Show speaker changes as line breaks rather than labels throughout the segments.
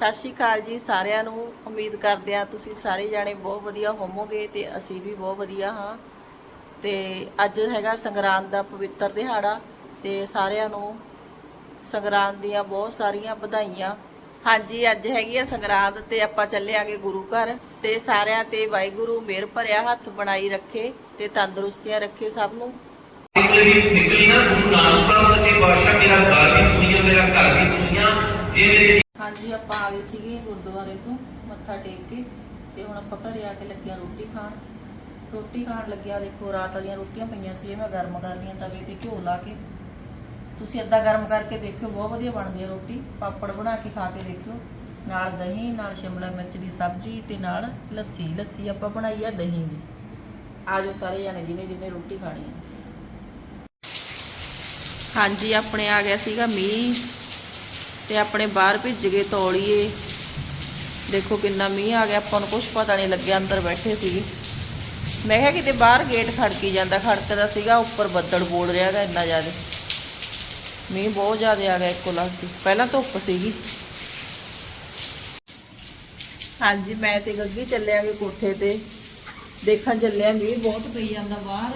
ਸਤਿ ਸ਼੍ਰੀ ਅਕਾਲ ਜੀ ਸਾਰਿਆਂ ਨੂੰ। ਉਮੀਦ ਕਰਦੇ ਆ ਤੁਸੀਂ ਸਾਰੇ ਜਾਣੇ ਬਹੁਤ ਵਧੀਆ ਹੋਵੋਗੇ ਤੇ ਅਸੀਂ ਵੀ ਬਹੁਤ ਵਧੀਆ ਹਾਂ। ਤੇ ਅੱਜ ਹੈਗਾ ਸੰਗਰਾਂਦ ਦਾ ਪਵਿੱਤਰ ਦਿਹਾੜਾ ਤੇ ਸਾਰਿਆਂ ਨੂੰ ਸੰਗਰਾਂਦ ਦੀਆਂ ਬਹੁਤ ਸਾਰੀਆਂ ਵਧਾਈਆਂ। ਹਾਂਜੀ, ਅੱਜ ਹੈਗੀ ਆ ਸੰਗਰਾਂਦ ਤੇ ਆਪਾਂ ਚੱਲੇ ਆਂਗੇ ਗੁਰੂ ਘਰ ਤੇ ਸਾਰਿਆਂ ਤੇ ਵਾਹਿਗੁਰੂ ਮਿਹਰ ਭਰਿਆ ਹੱਥ ਬਣਾਈ ਰੱਖੇ ਤੇ ਤੰਦਰੁਸਤੀਆਂ ਰੱਖੇ ਸਭ ਨੂੰ।
ਨਿਕਲੀ ਨਾ ਗੁਰੂ ਨਾਨਕ ਸਾਹਿਬ ਸੱਚੇ ਪਾਤਸ਼ਾਹ, ਮੇਰਾ ਦਰ ਵੀ ਦੁਨੀਆ ਮੇਰਾ ਘਰ ਵੀ ਦੁਨੀਆ ਜੇ ਮੇਰੇ
ਹਾਂਜੀ, ਆਪਾਂ ਆ ਗਏ ਸੀਗੇ ਗੁਰਦੁਆਰੇ ਤੋਂ ਮੱਥਾ ਟੇਕ ਕੇ ਤੇ ਹੁਣ ਆਪਾਂ ਘਰੇ ਆ ਕੇ ਲੱਗਿਆ ਰੋਟੀ ਖਾਣ। ਰੋਟੀ ਖਾਣ ਲੱਗਿਆ ਦੇਖੋ ਰਾਤ ਵਾਲੀਆਂ ਰੋਟੀਆਂ ਪਈਆਂ ਸੀ, ਇਹ ਮੈਂ ਗਰਮ ਕਰ ਲਈਆਂ ਤਵੇ ਤੇ ਘਿਓ ਲਾ ਕੇ। ਤੁਸੀਂ ਏਦਾਂ ਗਰਮ ਕਰਕੇ ਦੇਖਿਓ, ਬਹੁਤ ਵਧੀਆ ਬਣਦੀ ਹੈ ਰੋਟੀ। ਪਾਪੜ ਬਣਾ ਕੇ ਖਾ ਕੇ ਦੇਖਿਓ। ਨਾਲ ਦਹੀਂ, ਨਾਲ ਸ਼ਿਮਲਾ ਮਿਰਚ ਦੀ ਸਬਜ਼ੀ ਤੇ ਨਾਲ ਲੱਸੀ। ਲੱਸੀ ਆਪਾਂ ਬਣਾਈ ਆ ਦਹੀਂ ਦੀ। ਆਜੋ ਸਾਰੇ ਜਾਣੇ ਜਿਹਨੇ ਜਿਹਨੇ ਰੋਟੀ ਖਾਣੀ ਹੈ ਹਾਂਜੀ, ਆਪਣੇ ਆ ਗਿਆ ਸੀਗਾ ਮੀਂਹ। ਤੇ ਆਪਣੇ ਬਾਹਰ ਭਿੱਜ ਗਏ ਤੌਲੀਏ। ਦੇਖੋ ਕਿੰਨਾ ਮੀਂਹ ਆ ਗਿਆ, ਆਪਾਂ ਨੂੰ ਕੁਝ ਪਤਾ ਨਹੀਂ ਲੱਗਿਆ, ਅੰਦਰ ਬੈਠੇ ਸੀਗੇ। ਮੈਂ ਕਿਹਾ ਕਿਤੇ ਬਾਹਰ ਗੇਟ ਖੜਕੀ ਜਾਂਦਾ, ਖੜਕਦਾ ਸੀਗਾ, ਉੱਪਰ ਬੱਦਲ ਬੋਲ ਰਿਹਾ ਹੈਗਾ ਇੰਨਾ ਜ਼ਿਆਦਾ। ਮੀਂਹ ਬਹੁਤ ਜ਼ਿਆਦਾ ਆ ਗਿਆ ਇੱਕੋ ਲੱਖ ਪਹਿਲਾਂ ਧੁੱਪ ਸੀਗੀ। ਹਾਂਜੀ, ਮੈਂ ਤੇ ਗੱਗੀ ਚੱਲਿਆਂਗੇ ਕੋਠੇ ਤੇ। ਦੇਖਣ ਚੱਲਿਆ ਮੀਂਹ ਬਹੁਤ ਪਈ ਜਾਂਦਾ ਬਾਹਰ।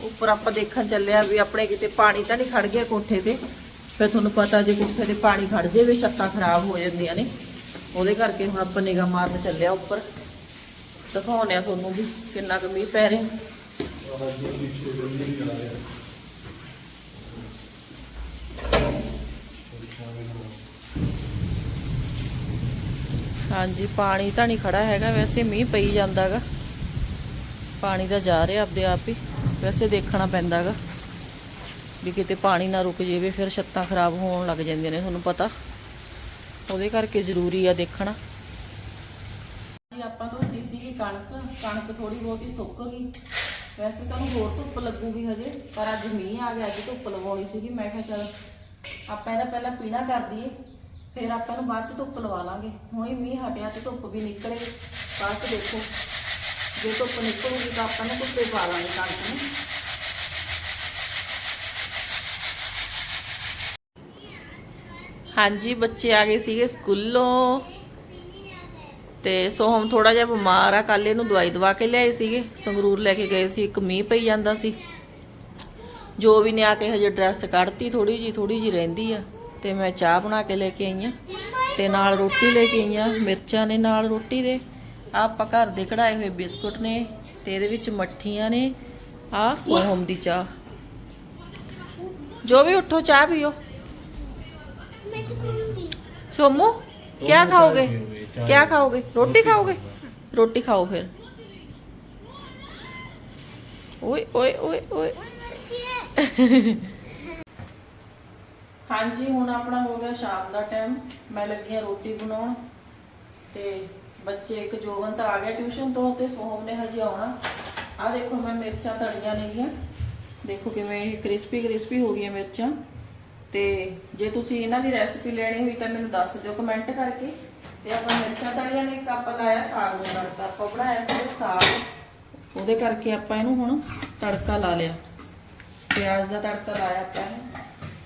ਉੱਪਰ ਆਪਾਂ ਦੇਖਣ ਚੱਲਿਆ ਵੀ ਆਪਣੇ ਕਿਤੇ ਪਾਣੀ ਤਾਂ ਨਹੀਂ ਖੜ ਗਿਆ ਕੋਠੇ ਤੇ। ਫਿਰ ਤੁਹਾਨੂੰ ਪਤਾ ਜੇ ਕੋਠੇ ਦੇ ਪਾਣੀ ਖੜ ਜਾਵੇ, ਛੱਤਾਂ ਖਰਾਬ ਹੋ ਜਾਂਦੀਆਂ ਨੇ। ਉਹਦੇ ਕਰਕੇ ਹੁਣ ਆਪਾਂ ਨਿਗਾਹ ਮਾਰਨ ਚੱਲਿਆ ਉੱਪਰ। ਦਿਖਾਉਂਦੇ ਆ ਤੁਹਾਨੂੰ ਵੀ ਕਿੰਨਾ ਕੁ ਮੀਂਹ ਪੈ ਰਿਹਾ। ਹਾਂਜੀ, ਪਾਣੀ ਤਾਂ ਨਹੀਂ ਖੜਾ ਹੈਗਾ, ਵੈਸੇ ਮੀਂਹ ਪਈ ਜਾਂਦਾਗਾ। ਪਾਣੀ ਤਾਂ ਜਾ ਰਿਹਾ ਆਪਦੇ ਆਪ ਹੀ, ਵੈਸੇ ਦੇਖਣਾ ਪੈਂਦਾਗਾ। ਵੀ ਕਿਤੇ ਪਾਣੀ ਨਾ ਰੁਕ ਜਾਵੇ, ਫਿਰ ਛੱਤਾਂ ਖਰਾਬ ਹੋਣ ਲੱਗ ਜਾਂਦੀਆਂ ਨੇ, ਤੁਹਾਨੂੰ ਪਤਾ। ਉਹਦੇ ਕਰਕੇ ਜ਼ਰੂਰੀ ਆ ਦੇਖਣਾ। ਆਪਾਂ ਧੋਤੀ ਸੀਗੀ ਕਣਕ ਕਣਕ ਥੋੜੀ ਬਹੁਤੀ ਸੁੱਕ ਗਈ। ਵੈਸੇ ਤਾਂ ਹੋਰ ਧੁੱਪ ਲੱਗੂਗੀ ਹਜੇ, ਪਰ ਅੱਜ ਮੀਂਹ ਆ ਗਿਆ, ਅੱਜ ਧੁੱਪ ਲਵਾਉਣੀ ਸੀਗੀ। ਮੈਂ ਕਿਹਾ ਚਲ, ਆਪਾਂ ਇਹਦਾ ਪਹਿਲਾਂ ਪੀਣਾ ਕਰ ਦਈਏ, ਫਿਰ ਆਪਾਂ ਨੂੰ ਬਾਅਦ ਚ ਧੁੱਪ ਲਵਾ ਲਾਂਗੇ। ਹੁਣੇ ਮੀਂਹ ਹਟਿਆ ਤੇ ਧੁੱਪ ਵੀ ਨਿਕਲੇ, ਬਾਅਦ ਚ ਦੇਖੋ। ਜੇ ਧੁੱਪ ਨਿਕਲੂਗੀ ਤਾਂ ਆਪਾਂ ਨੂੰ ਧੁੱਪੇ ਪਾ ਲਾਂਗੇ ਕਣਕ ਨੂੰ। ਹਾਂਜੀ, ਬੱਚੇ ਆ ਗਏ ਸੀਗੇ ਸਕੂਲੋਂ। ਤੇ ਸੋਹਮ ਥੋੜਾ ਜਿਹਾ ਬਿਮਾਰ ਆ ਕੱਲ ਇਹਨੂੰ ਦਵਾਈ ਦਵਾ ਕੇ ਲਿਆਏ ਸੀਗੇ। ਸੰਗਰੂਰ ਲੈ ਕੇ ਗਏ ਸੀ, ਇੱਕ ਮੀਂਹ ਪਈ ਜਾਂਦਾ ਸੀ। ਜੋ ਵੀ ਨੇ ਆ ਕੇ ਹਜੇ ਡਰੈਸ ਕੱਢਤੀ ਥੋੜੀ ਜੀ ਥੋੜੀ ਜੀ ਰਹਿੰਦੀ ਆ। ਤੇ ਮੈਂ ਚਾਹ ਬਣਾ ਕੇ ਲੈ ਕੇ ਆਈ ਆ। ਤੇ ਨਾਲ ਰੋਟੀ ਲੈ ਕੇ ਆਈ ਆ, ਮਿਰਚਾਂ ਨੇ ਨਾਲ ਰੋਟੀ ਦੇ। ਆਹ ਆਪਾਂ ਘਰ ਦੇ ਕਢਾਏ ਹੋਏ ਬਿਸਕੁਟ ਨੇ ਤੇ ਇਹਦੇ ਵਿੱਚ ਮੱਠੀਆਂ ਨੇ। ਆ ਸੋਹਮ ਦੀ ਚਾਹ। ਜੋ ਵੀ ਉੱਠੋ ਚਾਹ ਪੀਓ। सोमू क्या खाओगे क्या खाओगे रोटी खाओगे रोटी खाओ फिर ओए ओए ओए ओए ਹਾਂਜੀ ਹੁਣ ਆਪਣਾ ਹੋ ਗਿਆ ਸ਼ਾਮ ਦਾ ਟਾਈਮ ਮੈਂ ਲੱਗੀ ਆ ਰੋਟੀ ਬਣਾਉਣ ਤੇ ਬੱਚੇ ਇੱਕ ਜੋਵਨ ਤਾਂ ਆ ਗਿਆ ਟਿਊਸ਼ਨ ਤੋਂ ਤੇ ਸੋਹਮ ਨੇ ਹਜੇ ਆਉਣਾ ਆ ਦੇਖੋ ਮੈਂ ਮਿਰਚਾਂ ਤਲੀਆਂ ਨੇਗੀਆਂ ਦੇਖੋ ਕਿਵੇਂ ਇਹ ਕ੍ਰਿਸਪੀ ਕ੍ਰਿਸਪੀ ਹੋ ਗਈਆਂ ਮਿਰਚਾਂ ਤੇ ਜੇ ਤੁਸੀਂ ਇਹਨਾਂ ਦੀ ਰੈਸਪੀ ਲੈਣੀ ਹੋਈ ਤਾਂ ਮੈਨੂੰ ਦੱਸ ਦਿਓ ਕਮੈਂਟ ਕਰਕੇ। ਤੇ ਆਪਾਂ ਮਿਰਚਾਂ ਤਲੀਆਂ ਨੇ, ਇੱਕ ਆਪਾਂ ਲਾਇਆ ਸਾਗ ਨੂੰ ਤੜਕਾ। ਆਪਾਂ ਬਣਾਇਆ ਸੀ ਸਾਗ। ਉਹਦੇ ਕਰਕੇ ਆਪਾਂ ਇਹਨੂੰ ਹੁਣ ਤੜਕਾ ਲਾ ਲਿਆ। ਪਿਆਜ਼ ਦਾ ਤੜਕਾ ਲਾਇਆ ਆਪਾਂ ਇਹਨੂੰ।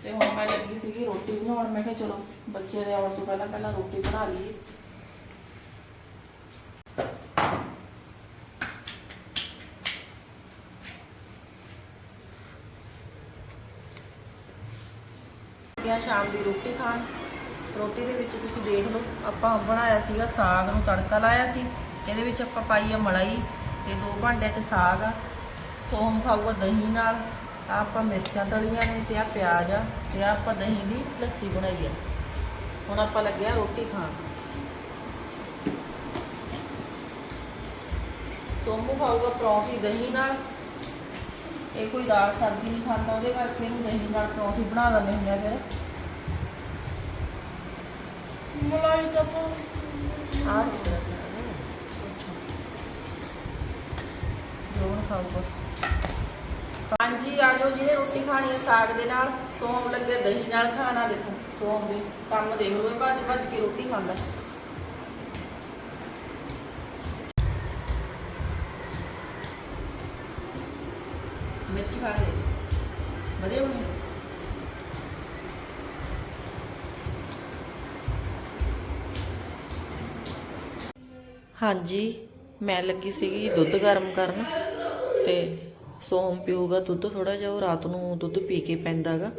ਤੇ ਹੁਣ ਮੈਂ ਲੱਗੀ ਸੀਗੀ ਰੋਟੀ ਬਣਾਉਣ। ਮੈਂ ਕਿਹਾ ਚਲੋ ਬੱਚੇ ਦੇ ਆਉਣ ਤੋਂ ਪਹਿਲਾਂ ਪਹਿਲਾਂ ਰੋਟੀ ਬਣਾ ਲਈਏ। ਗਿਆ ਸ਼ਾਮ ਦੀ ਰੋਟੀ ਖਾਣ। ਰੋਟੀ ਦੇ ਵਿੱਚ ਤੁਸੀਂ ਦੇਖ ਲਓ, ਆਪਾਂ ਬਣਾਇਆ ਸੀਗਾ ਸਾਗ ਨੂੰ ਤੜਕਾ ਲਾਇਆ ਸੀ। ਇਹਦੇ ਵਿੱਚ ਆਪਾਂ ਪਾਈ ਆ ਮਲਾਈ ਤੇ ਦੋ ਭਾਂਡਿਆਂ 'ਚ ਸਾਗ ਆ ਸੋਮ ਖਾਊਗਾ ਦਹੀਂ ਨਾਲ। ਆਹ ਆਪਾਂ ਮਿਰਚਾਂ ਤਲੀਆਂ ਨੇ ਤੇ ਆ ਪਿਆਜ਼ ਆ ਤੇ ਆਹ ਆਪਾਂ ਦਹੀਂ ਦੀ ਲੱਸੀ ਬਣਾਈ ਆ। ਹੁਣ ਆਪਾਂ ਲੱਗਿਆ ਰੋਟੀ ਖਾਣ। ਸੋਮੂ ਖਾਊਗਾ ਪਰੌਂਠੀ ਦਹੀਂ ਨਾਲ। ਇਹ ਕੋਈ ਦਾਲ ਸਬਜ਼ੀ ਨਹੀਂ ਖਾਂਦਾ ਉਹਦੇ ਕਰਕੇ ਇਹਨੂੰ ਦਹੀਂ ਨਾਲ ਪਰੌਂਠੀ ਬਣਾ ਦਿੰਦੇ ਹੁੰਦੇ ਆ ਫਿਰ।
ਮਲਾਈ ਦਾ ਪਾ
ਆ ਸਿੱਧਾ ਸੀ ਜੋਨ ਖਾਊਗਾ ਹਾਂਜੀ ਆ ਜਾਓ ਜਿਹਨੇ ਰੋਟੀ ਖਾਣੀ ਹੈ ਸਾਗ ਦੇ ਨਾਲ। ਸੋਮ ਲੱਗੇ ਦਹੀਂ ਨਾਲ ਖਾਣਾ ਦੇਖੋ ਸੋਮ ਦੇ ਕੰਮ ਦੇਖ ਲਓ ਇਹ ਭੱਜ ਭੱਜ ਕੇ ਰੋਟੀ ਖਾਂਦਾ। ਮਿਰਚ ਖਾ ਦੇਖ। ਵਧੀਆ ਬਣੀ? ਹਾਂਜੀ, ਮੈਂ ਲੱਗੀ ਸੀਗੀ ਦੁੱਧ ਗਰਮ ਕਰਨ ਤੇ ਸੋਮ ਪੀਊਗਾ ਦੁੱਧ ਥੋੜਾ ਜਿਹਾ, ਉਹ ਰਾਤ ਨੂੰ ਦੁੱਧ ਪੀ ਕੇ ਪੈਂਦਾਗਾ।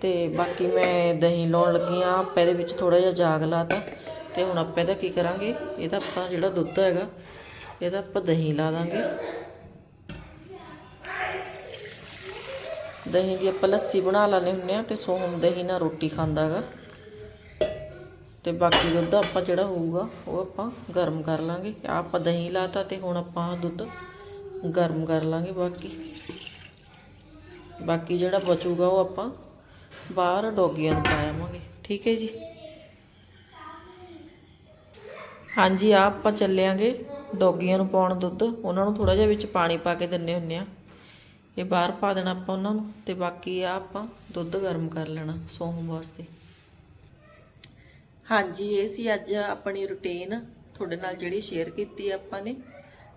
ਤੇ ਬਾਕੀ ਮੈਂ ਦਹੀਂ ਲਾਉਣ ਲੱਗੀ ਆ, ਆਪਾਂ ਇਹਦੇ ਵਿੱਚ ਥੋੜਾ ਜਿਹਾ ਜਾਗ ਲਾਤਾ। ਤੇ ਹੁਣ ਆਪਾਂ ਇਹਦਾ ਕੀ ਕਰਾਂਗੇ? ਇਹਦਾ ਆਪਾਂ ਜਿਹੜਾ ਦੁੱਧ ਹੈਗਾ, ਇਹਦਾ ਆਪਾਂ ਦਹੀਂ ਲਾ ਦਾਂਗੇ। ਦਹੀਂ ਦੀ ਆਪਾਂ ਲੱਸੀ ਬਣਾ ਲੈਂਦੇ ਹੁੰਦੇ ਆ ਤੇ ਸੋਹਮ ਦਹੀਂ ਨਾਲ ਰੋਟੀ ਖਾਂਦਾਗਾ। ਤੇ ਬਾਕੀ ਦੁੱਧ ਆਪਾਂ ਜਿਹੜਾ ਹੋਊਗਾ, ਉਹ ਆਪਾਂ ਗਰਮ ਕਰ ਲਾਂਗੇ। ਆਹ ਆਪਾਂ ਦਹੀਂ ਲਾਤਾ ਤੇ ਹੁਣ ਆਪਾਂ ਦੁੱਧ ਗਰਮ ਕਰ ਲਾਂਗੇ ਬਾਕੀ। ਬਾਕੀ ਜਿਹੜਾ ਬਚੂਗਾ ਉਹ ਆਪਾਂ ਬਾਹਰ ਡੋਗੀਆਂ ਨੂੰ ਪਾਵਾਂਗੇ ਠੀਕ ਹੈ ਜੀ? ਹਾਂਜੀ ਆ ਆਪਾਂ ਚੱਲਿਆਂਗੇ ਡੋਗੀਆਂ ਨੂੰ ਪਾਉਣ ਦੁੱਧ। ਉਹਨਾਂ ਨੂੰ ਥੋੜਾ ਜਿਹਾ ਵਿੱਚ ਪਾਣੀ ਪਾ ਕੇ ਦਿੰਨੇ ਹੁੰਨੇ ਆ। ਇਹ ਬਾਹਰ ਪਾ ਦੇਣਾ ਆਪਾਂ ਉਹਨਾਂ ਨੂੰ ਤੇ ਬਾਕੀ ਆ ਆਪਾਂ ਦੁੱਧ ਗਰਮ ਕਰ ਲੈਣਾ ਸੌਂ ਵਾਸਤੇ। ਹਾਂਜੀ, ਇਹ ਸੀ ਅੱਜ ਆਪਣੀ ਰੁਟੀਨ ਤੁਹਾਡੇ ਨਾਲ ਜਿਹੜੀ ਸ਼ੇਅਰ ਕੀਤੀ ਆਪਾਂ ਨੇ।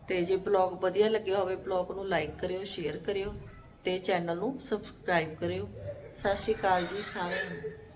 ਤੇ ਜੇ ਬਲੌਗ ਵਧੀਆ ਲੱਗਿਆ ਹੋਵੇ ਬਲੌਗ ਨੂੰ ਲਾਈਕ ਕਰਿਓ ਸ਼ੇਅਰ ਕਰਿਓ ਤੇ ਚੈਨਲ ਨੂੰ ਸਬਸਕ੍ਰਾਈਬ ਕਰਿਓ। ਸਤਿ ਸ਼੍ਰੀ ਅਕਾਲ ਜੀ ਸਾਰਿਆਂ ਨੂੰ।